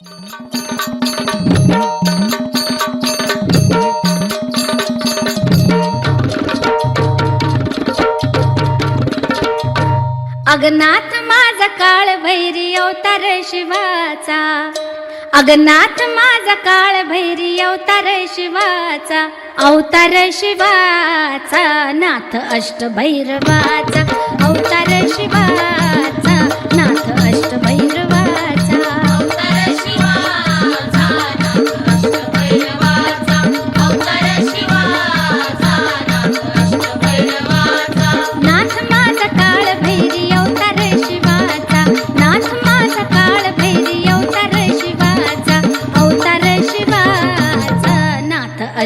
अगनाथ माझा काळ भैरी अवतार शिवाचा. अगनाथ माझा काळ भैरी अवतार शिवाचा. अवतार शिवाचा नाथ अष्टभैरवाचा. अवतार शिवाचा नाथ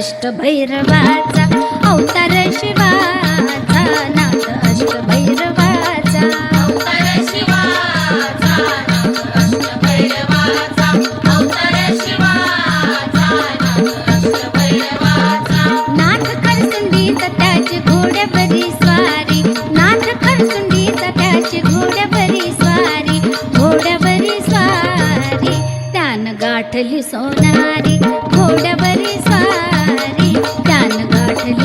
अष्टभैरवाचा अवतार शिवाचा नाथ अष्टभैरवाचा. अवतार शिवाचा अष्टभैरवाचा अवतार शिवाचा अष्टभैरवाचा. नाथ खरसुंदीचा त्याची घोड्यावरी स्वारी नाथ खरसुंदीचा त्याची घोड्यावरी स्वारी घोड्यावरी स्वारी त्यानं गाठली सोनारी घोड्यावरी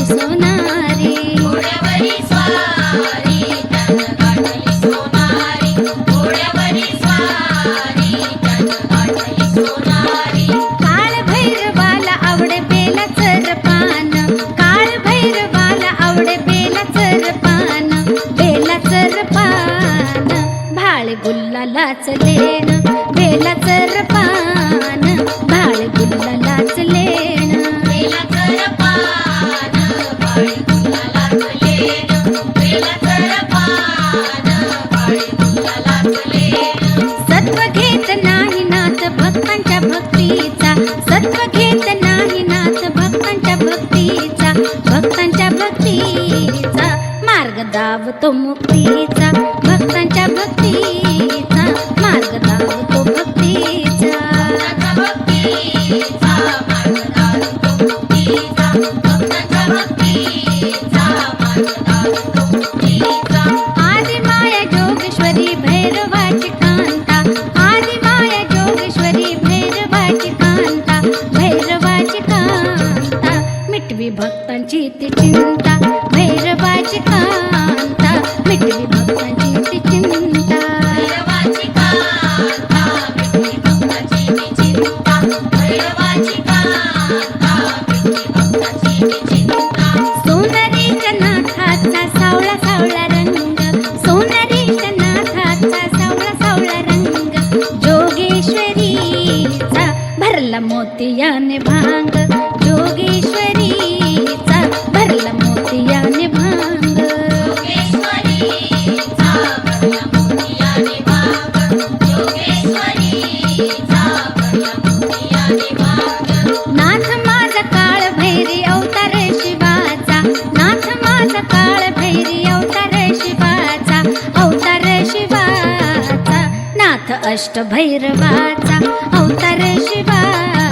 सोनारी. काळ भैरवाला आवडे बेलाचं पान भाळ गुल्लालाच लेण मार्ग दावतो मुक्तीचा. भक्तांच्या भक्तीचा मार्ग दावतो भक्तीचा आदि माया जोगेश्वरी भैरवाची कांता. आदि माया जोगेश्वरी भैरवाची कांता. भैरवाची कांता. मिटवी भक्तांची ती चिंता. मोतियाने भांग जोगेश्वरीचा भरला मोतियाने भांग. योगेश्वरीचा भरला मोतियाने भाग योगेश्वरीचा भरला मोतियाने भाग. नाथ माझा काळ भैरी अवतार शिवाचा नाथ माझा काळ भैरी अवतार शिवाचा अवतार शिवाचा नाथ अष्टभैरवाचा अवतार शिवाचा.